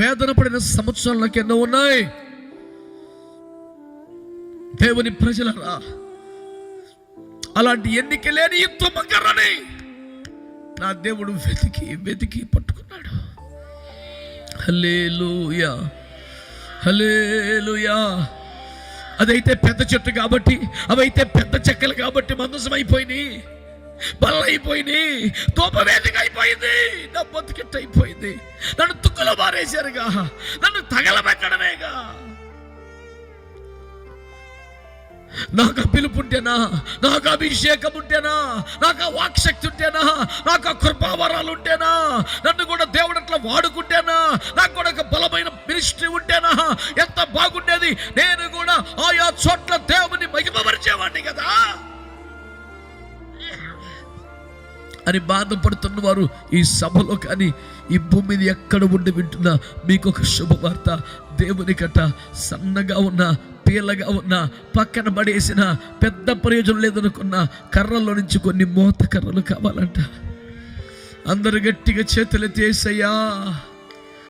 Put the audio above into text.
వేదన పడిన సంవత్సరాలు నాకు ఎన్నో ఉన్నాయి. దేవుని ప్రజలరా అలాంటి ఎన్నిక లేని ఈ తుమ్మకర్రని నా దేవుడు వెతికి వెతికి పట్టుకున్నాడు. హలేలుయా హలేలుయా అదైతే పెద్ద చెట్టు కాబట్టి అవైతే పెద్ద చెక్కలు కాబట్టి మందసం అయిపోయినాయి బల్లైపోయింది తోపవేదికైపోయింది అయిపోయింది. నా బతుకిట్ట అయిపోయింది. నన్ను తుక్కులో మారేశారుగా నన్ను తగలబెట్టడమేగా. నాకు పిలుపు ఉంటేనా నాకు అభిషేకం ఉంటేనా నాకు వాక్శక్తి ఉంటేనా నాకు కృపావరాలు ఉంటేనా నన్ను కూడా దేవుడు అట్లా వాడుకుంటేనా? నాకు కూడా ఒక బలమైన మినిస్ట్రీ ఉంటేనా? ఎంత బాగుండేది. నేను కూడా ఆయా చోట్ల దేవుని మహిమపరిచేవాడిని కదా. అని బాధపడుతున్న వారు ఈ సభలో కానీ ఈ భూమి మీద ఎక్కడ ఉండి వింటున్నా మీకు ఒక శుభవార్త. దేవుని కట్ట సన్నగా ఉన్న పీలగా ఉన్న పక్కన పడేసిన పెద్ద ప్రయోజనం లేదనుకున్న కర్రల్లో నుంచి కొన్ని మూత కర్రలు కావాలంట. అందరు గట్టిగా చేతులు ఏసయ్యా